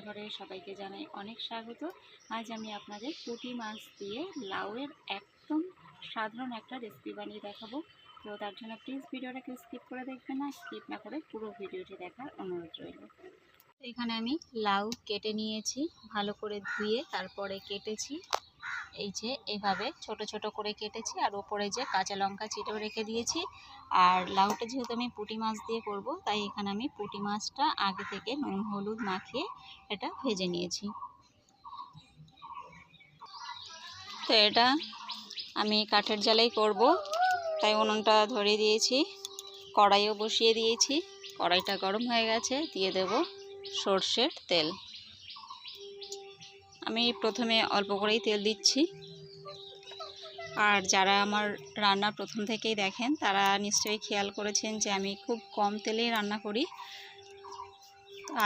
রান্নাঘরে সবাইকে জানাই অনেক স্বাগত। আজ আমি আপনাদের পুঁটি মাছ দিয়ে লাউয়ের একদম সাধারণ একটা রেসিপি বানিয়ে দেখাবো। তো তার জন্য প্লিজ ভিডিওটাকে স্কিপ করে দেখবেন না স্কিপ না করে পুরো ভিডিওটি দেখার অনুরোধ রইল। এখানে আমি লাউ কেটে নিয়েছি, ভালো করে ধুয়ে তারপরে কেটেছি। এই যে এভাবে ছোট ছোট করে কেটেছি আর ওপরে যে কাঁচা লঙ্কা চিটেও রেখে দিয়েছি। আর লাউটা যেহেতু আমি পুঁটি মাছ দিয়ে করব, তাই এখানে আমি পুঁটি মাছটা আগে থেকে নুন, হলুদ মাখিয়ে এটা ভেজে নিয়েছি। তো এটা আমি কাঠের জালেই করব, তাই উনুনটা ধরিয়ে দিয়েছি। কড়াইও বসিয়ে দিয়েছি। কড়াইটা গরম হয়ে গেছে, দিয়ে দেব সর্ষের তেল। আমি প্রথমে অল্প করেই তেল দিচ্ছি। আর যারা আমার রান্না প্রথম থেকেই দেখেন, তারা নিশ্চয়ই খেয়াল করেছেন যে আমি খুব কম তেলেই রান্না করি।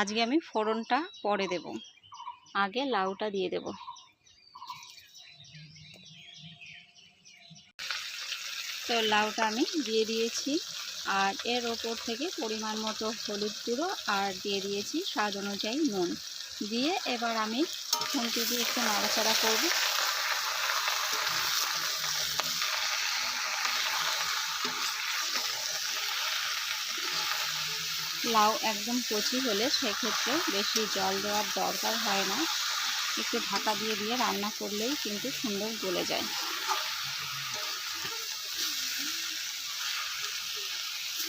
আজকে আমি ফোড়নটা পরে দেব। আগে লাউটা দিয়ে দেব। তো লাউটা আমি দিয়ে দিয়েছি। আর এর ওপর থেকে পরিমাণ মতো হলুদ গুঁড়ো আর দিয়ে দিয়েছি স্বাদ অনুযায়ী নুন। দিয়ে এবার আমি খুন্তি দিয়ে একটু নাড়াচাড়া করব। লাউ একদম কচি হলে সেক্ষেত্রে বেশি জল দেওয়ার দরকার হয় না। একটু ঢাকা দিয়ে দিয়ে রান্না করলেই কিন্তু সুন্দর গলে যায়।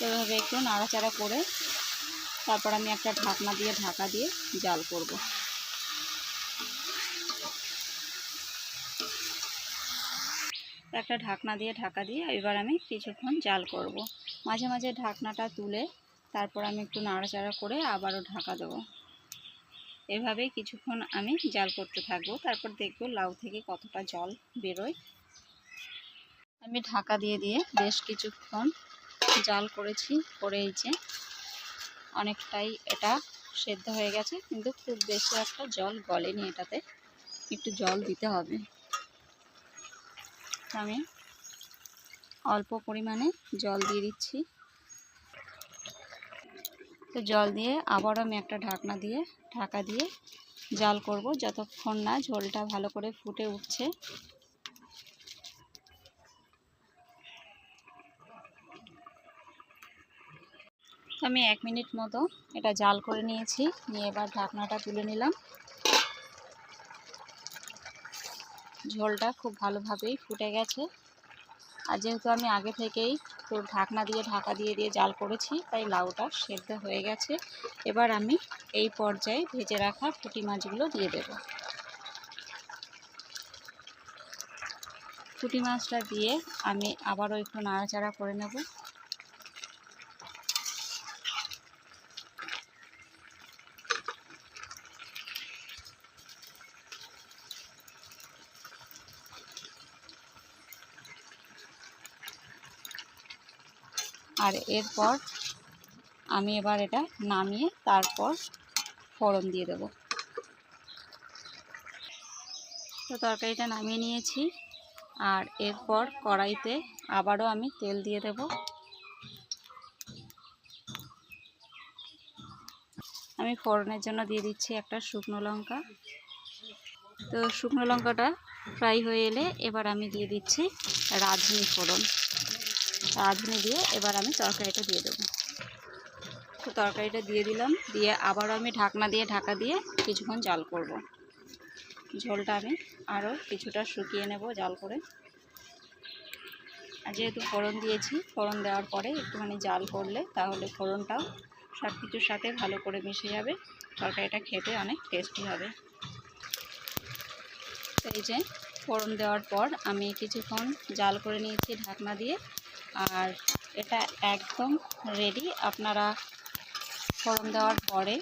এভাবে একটু নাড়াচাড়া করে তারপর আমি একটা ঢাকনা দিয়ে ঢাকা দিয়ে জাল করব। একটা ঢাকনা দিয়ে ঢাকা দিয়ে এবার আমি কিছুক্ষণ জাল করব। মাঝে মাঝে ঢাকনাটা তুলে তারপর আমি একটু নাড়াচাড়া করে আবারও ঢাকা দেবো। এভাবে কিছুক্ষণ আমি জাল করতে থাকব। তারপর দেখব লাউ থেকে কতটা জল বেরোয়। আমি ঢাকা দিয়ে দিয়ে বেশ কিছুক্ষণ জাল করেছি করে এই যে অনেকটাই এটা সেদ্ধ হয়ে গেছে, কিন্তু খুব বেশি একটা জল গলেনি এটাতে। একটু জল দিতে হবে। আমি অল্প পরিমাণে জল দিয়ে দিচ্ছি। তো জল দিয়ে আবার আমি একটা ঢাকনা দিয়ে, ঢাকা দিয়ে জাল করব, যতক্ষণ না ঝোলটা ভালো করে ফুটে উঠছে। আমি এক মিনিট মতো এটা জাল করে নিয়েছি। নিয়ে এবার ঢাকনাটা তুলে নিলাম। ঝোলটা খুব ভালোভাবেই ফুটে গেছে। আর যেহেতু আমি আগে থেকেই তো ঢাকনা দিয়ে, ঢাকা দিয়ে দিয়ে জাল করেছি, তাই লাউটা সেদ্ধ হয়ে গেছে। এবার আমি এই পর্যায়ে ভেজে রাখা পুঁটি মাছগুলো দিয়ে দেব। পুঁটি মাছটা দিয়ে আমি আবারও একটু নাড়াচাড়া করে নেব। আর এরপর আমি এবার এটা নামিয়ে তারপর ফোড়ন দিয়ে দেব। তো তরকারিটা নামিয়ে নিয়েছি আর এরপর কড়াইতে আবারও আমি তেল দিয়ে দেব। আমি ফোড়নের জন্য দিয়ে দিচ্ছি একটা শুকনো লঙ্কা। তো শুকনো লঙ্কাটা ফ্রাই হয়ে এলে এবার আমি দিয়ে দিচ্ছি রাঁধুনি ফোড়ন। রাঁধুনি দিয়ে এবার আমি তরকারিটা দিয়ে দেবো। তো তরকারিটা দিয়ে দিলাম, দিয়ে আবারও আমি ঢাকনা দিয়ে ঢাকা দিয়ে কিছুক্ষণ জাল করব। ঝোলটা আমি আরও কিছুটা শুকিয়ে নেব জাল করে। আর যেহেতু ফোড়ন দিয়েছি, ফোড়ন দেওয়ার পরে একটুখানি জাল করলে তাহলে ফোড়নটাও সব কিছুর সাথে ভালো করে মিশে যাবে, তরকারিটা খেতে অনেক টেস্টি হবে। এই যে ফোড়ন দেওয়ার পর আমি কিছুক্ষণ জাল করে নিয়েছি ঢাকনা দিয়ে। আর এটা একদম রেডি আপনারা ফোড়ন দেওয়ার পরে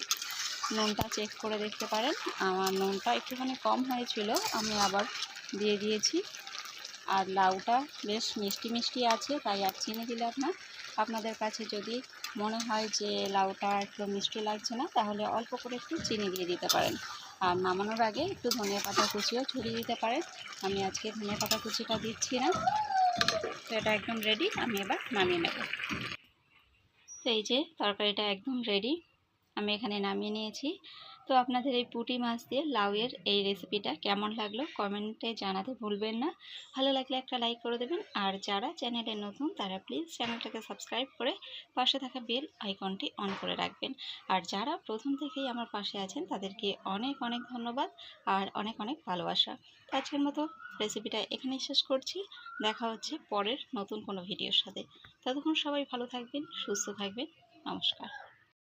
নুনটা চেক করে দেখতে পারেন। আমার নুনটা একটুখানি কম হয়েছিল, আমি আবার দিয়ে দিয়েছি। আর লাউটা বেশ মিষ্টি মিষ্টি আছে, তাই আর চিনি দিলাম না। আপনাদের কাছে যদি মনে হয় যে লাউটা একটু মিষ্টি লাগছে না, তাহলে অল্প করে একটু চিনি দিয়ে দিতে পারেন। আর নামানোর আগে একটু ধনিয়া পাতা কুচিও ছড়িয়ে দিতে পারেন। আমি আজকে ধনিয়া পাতা কুচিটা দিচ্ছি না। তো এটা একদম রেডি আমি এবার নামিয়ে নেব। তো এই যে তরকারিটা একদম রেডি আমি এখানে নামিয়ে নিয়েছি। তো আপনাদের এই পুঁটি মাছ দিয়ে লাউয়ের এই রেসিপিটা কেমন লাগল কমেন্টে জানাতে ভুলবেন না। ভালো লাগলে একটা লাইক করে দেবেন। আর যারা চ্যানেলে নতুন, তারা প্লিজ চ্যানেলটাকে সাবস্ক্রাইব করে পাশে থাকা বেল আইকনটি অন করে রাখবেন। আর যারা প্রথম থেকেই আমার পাশে আছেন, তাদেরকে অনেক অনেক ধন্যবাদ আর অনেক অনেক ভালোবাসা। আজকের মতো রেসিপিটা এখানেই শেষ করছি। দেখা হচ্ছে পরের নতুন কোনো ভিডিওর সাথে। ততক্ষণ সবাই ভালো থাকবেন, সুস্থ থাকবেন। নমস্কার।